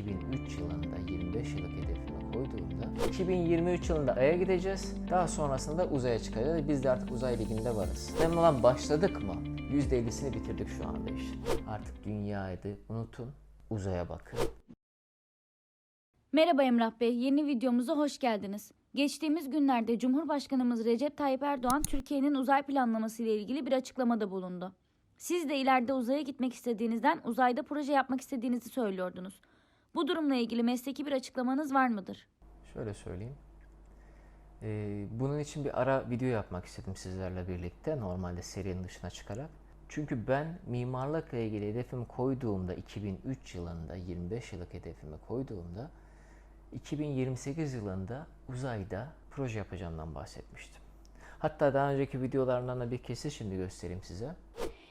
2003 yılında 25 yıllık hedefimi koyduğumda 2023 yılında Ay'a gideceğiz. Daha sonrasında uzaya çıkacağız. Biz de artık uzay liginde varız. Önemli olan başladık mı? %50'sini bitirdik şu anda işin. Artık dünyaydı unutun. Uzaya bakın. Merhaba Emrah Bey, yeni videomuza hoş geldiniz. Geçtiğimiz günlerde Cumhurbaşkanımız Recep Tayyip Erdoğan Türkiye'nin uzay planlaması ile ilgili bir açıklamada bulundu. Siz de ileride uzaya gitmek istediğinizden uzayda proje yapmak istediğinizi söylüyordunuz. Bu durumla ilgili mesleki bir açıklamanız var mıdır? Şöyle söyleyeyim. Ee, bunun için bir ara video yapmak istedim sizlerle birlikte. Normalde serinin dışına çıkarak. Çünkü ben mimarlıkla ilgili hedefimi koyduğumda 2003 yılında 25 yıllık hedefimi koyduğumda 2028 yılında uzayda proje yapacağımdan bahsetmiştim. Hatta daha önceki videolarımdan da bir kesit şimdi göstereyim size.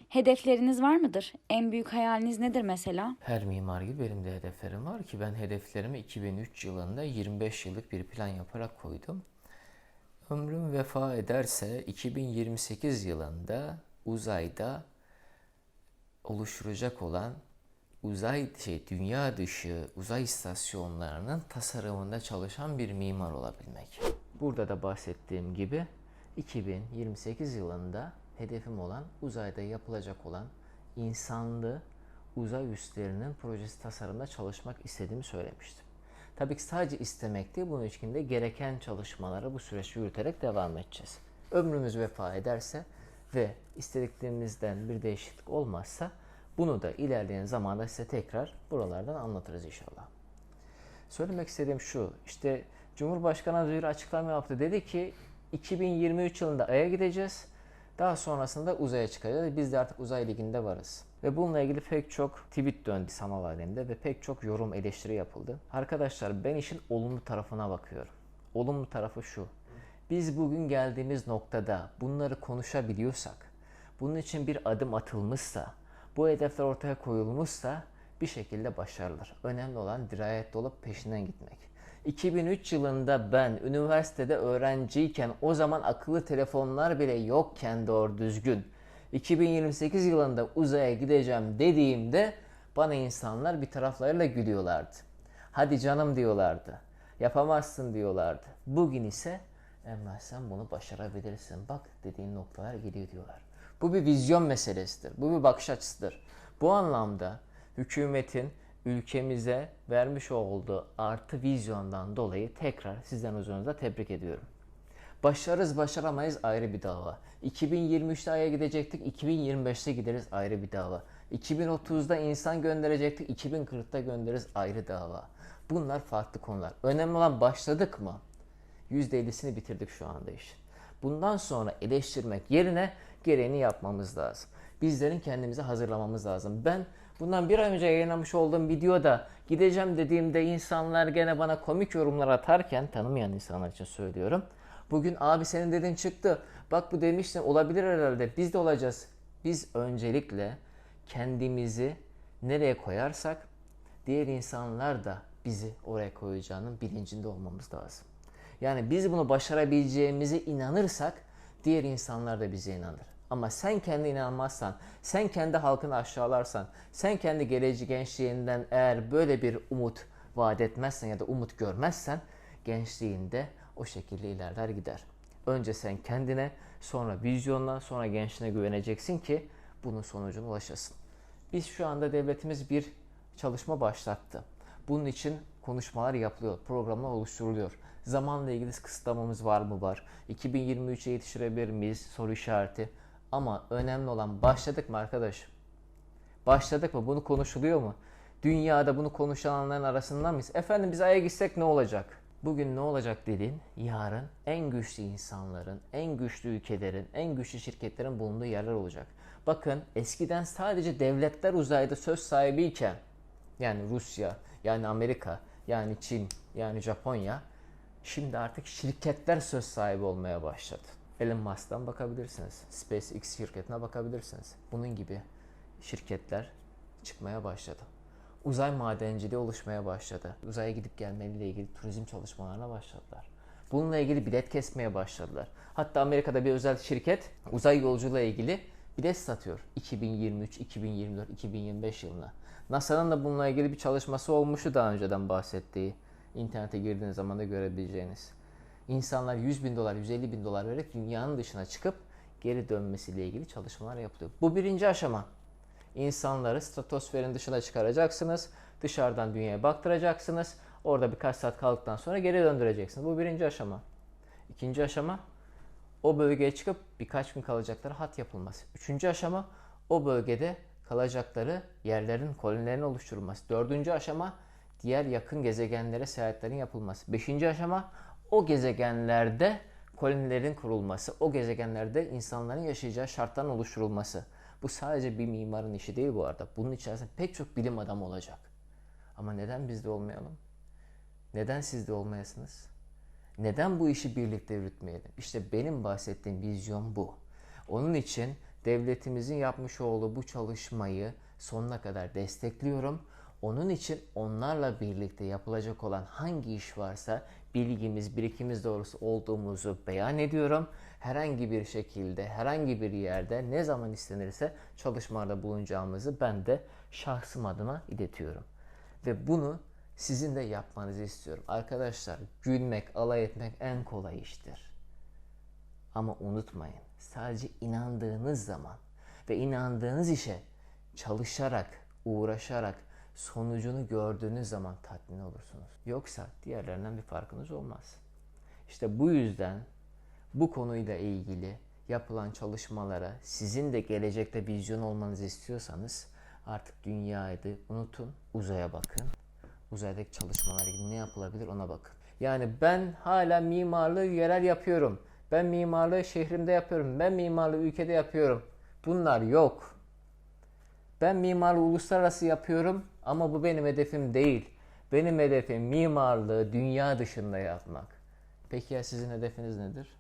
Hedefleriniz var mıdır? En büyük hayaliniz nedir mesela? Her mimar gibi benim de hedeflerim var ki ben hedeflerimi 2003 yılında 25 yıllık bir plan yaparak koydum. Ömrüm vefa ederse 2028 yılında uzayda oluşturacak olan uzay şey dünya dışı uzay istasyonlarının tasarımında çalışan bir mimar olabilmek. Burada da bahsettiğim gibi 2028 yılında hedefim olan uzayda yapılacak olan insanlı uzay üslerinin projesi tasarımında çalışmak istediğimi söylemiştim. Tabii ki sadece istemek değil, bunun için de gereken çalışmaları bu süreçte yürüterek devam edeceğiz. Ömrümüz vefa ederse ve istediklerimizden bir değişiklik olmazsa bunu da ilerleyen zamanda size tekrar buralardan anlatırız inşallah. Söylemek istediğim şu, işte Cumhurbaşkanı az önce açıklama yaptı. Dedi ki 2023 yılında Ay'a gideceğiz. Daha sonrasında uzaya çıkacağız. Biz de artık uzay liginde varız. Ve bununla ilgili pek çok tweet döndü sanal alemde ve pek çok yorum eleştiri yapıldı. Arkadaşlar ben işin olumlu tarafına bakıyorum. Olumlu tarafı şu. Biz bugün geldiğimiz noktada bunları konuşabiliyorsak, bunun için bir adım atılmışsa, bu hedefler ortaya koyulmuşsa bir şekilde başarılır. Önemli olan dirayetli olup peşinden gitmek. 2003 yılında ben üniversitede öğrenciyken o zaman akıllı telefonlar bile yokken doğru düzgün 2028 yılında uzaya gideceğim dediğimde bana insanlar bir taraflarıyla gülüyorlardı. Hadi canım diyorlardı. Yapamazsın diyorlardı. Bugün ise Emrah sen bunu başarabilirsin. Bak dediğin noktalar geliyor diyorlar. Bu bir vizyon meselesidir. Bu bir bakış açısıdır. Bu anlamda hükümetin ülkemize vermiş olduğu artı vizyondan dolayı tekrar sizden huzurunuzda tebrik ediyorum. Başarırız başaramayız ayrı bir dava. 2023'te Ay'a gidecektik, 2025'te gideriz ayrı bir dava. 2030'da insan gönderecektik, 2040'ta göndeririz ayrı dava. Bunlar farklı konular. Önemli olan başladık mı? %50'sini bitirdik şu anda işin. Bundan sonra eleştirmek yerine gereğini yapmamız lazım. Bizlerin kendimizi hazırlamamız lazım. Ben bundan bir ay önce yayınlamış olduğum videoda gideceğim dediğimde insanlar gene bana komik yorumlar atarken tanımayan insanlar için söylüyorum. Bugün abi senin dediğin çıktı. Bak bu demiştin olabilir herhalde. Biz de olacağız. Biz öncelikle kendimizi nereye koyarsak diğer insanlar da bizi oraya koyacağının bilincinde olmamız lazım. Yani biz bunu başarabileceğimize inanırsak diğer insanlar da bize inanır. Ama sen kendi inanmazsan, sen kendi halkını aşağılarsan, sen kendi geleceği gençliğinden eğer böyle bir umut vaat etmezsen ya da umut görmezsen gençliğinde o şekilde ilerler gider. Önce sen kendine, sonra vizyonuna, sonra gençliğine güveneceksin ki bunun sonucuna ulaşasın. Biz şu anda devletimiz bir çalışma başlattı. Bunun için konuşmalar yapılıyor, programlar oluşturuluyor. Zamanla ilgili kısıtlamamız var mı var? 2023'e yetiştirebilir miyiz? Soru işareti. Ama önemli olan başladık mı arkadaş? Başladık mı? Bunu konuşuluyor mu? Dünyada bunu konuşanların arasında mıyız? Efendim biz Ay'a gitsek ne olacak? Bugün ne olacak dediğin yarın en güçlü insanların, en güçlü ülkelerin, en güçlü şirketlerin bulunduğu yerler olacak. Bakın eskiden sadece devletler uzayda söz sahibiyken yani Rusya, yani Amerika, yani Çin, yani Japonya şimdi artık şirketler söz sahibi olmaya başladı. Elon Musk'tan bakabilirsiniz. SpaceX şirketine bakabilirsiniz. Bunun gibi şirketler çıkmaya başladı. Uzay madenciliği oluşmaya başladı. Uzaya gidip gelmeyle ilgili turizm çalışmalarına başladılar. Bununla ilgili bilet kesmeye başladılar. Hatta Amerika'da bir özel şirket uzay yolculuğuyla ilgili bilet satıyor 2023, 2024, 2025 yılına. NASA'nın da bununla ilgili bir çalışması olmuştu daha önceden bahsettiği. İnternete girdiğiniz zaman da görebileceğiniz. İnsanlar 100 bin dolar, 150 bin dolar vererek dünyanın dışına çıkıp geri dönmesiyle ilgili çalışmalar yapılıyor. Bu birinci aşama. İnsanları stratosferin dışına çıkaracaksınız. Dışarıdan dünyaya baktıracaksınız. Orada birkaç saat kaldıktan sonra geri döndüreceksiniz. Bu birinci aşama. İkinci aşama o bölgeye çıkıp birkaç gün kalacakları hat yapılması. Üçüncü aşama o bölgede kalacakları yerlerin, kolonilerin oluşturulması. Dördüncü aşama diğer yakın gezegenlere seyahatlerin yapılması. Beşinci aşama o gezegenlerde kolonilerin kurulması. O gezegenlerde insanların yaşayacağı şartların oluşturulması. Bu sadece bir mimarın işi değil bu arada. Bunun içerisinde pek çok bilim adamı olacak. Ama neden biz de olmayalım? Neden siz de olmayasınız? Neden bu işi birlikte yürütmeyelim? İşte benim bahsettiğim vizyon bu. Onun için devletimizin yapmış olduğu bu çalışmayı sonuna kadar destekliyorum. Onun için onlarla birlikte yapılacak olan hangi iş varsa bilgimiz, birikimiz doğrusu olduğumuzu beyan ediyorum. Herhangi bir şekilde, herhangi bir yerde ne zaman istenirse çalışmalarda bulunacağımızı ben de şahsım adına iletiyorum. Ve bunu sizin de yapmanızı istiyorum. Arkadaşlar gülmek, alay etmek en kolay iştir. Ama unutmayın sadece inandığınız zaman ve inandığınız işe çalışarak, uğraşarak sonucunu gördüğünüz zaman tatmin olursunuz. Yoksa diğerlerinden bir farkınız olmaz. İşte bu yüzden bu konuyla ilgili yapılan çalışmalara sizin de gelecekte vizyon olmanızı istiyorsanız artık dünyayı unutun, uzaya bakın. Uzaydaki çalışmalar ilgili ne yapılabilir ona bakın. Yani ben hala mimarlığı yerel yapıyorum. Ben mimarlığı şehrimde yapıyorum. Ben mimarlığı ülkede yapıyorum. Bunlar yok. Ben mimarlığı uluslararası yapıyorum ama bu benim hedefim değil. Benim hedefim mimarlığı dünya dışında yapmak. Peki ya sizin hedefiniz nedir?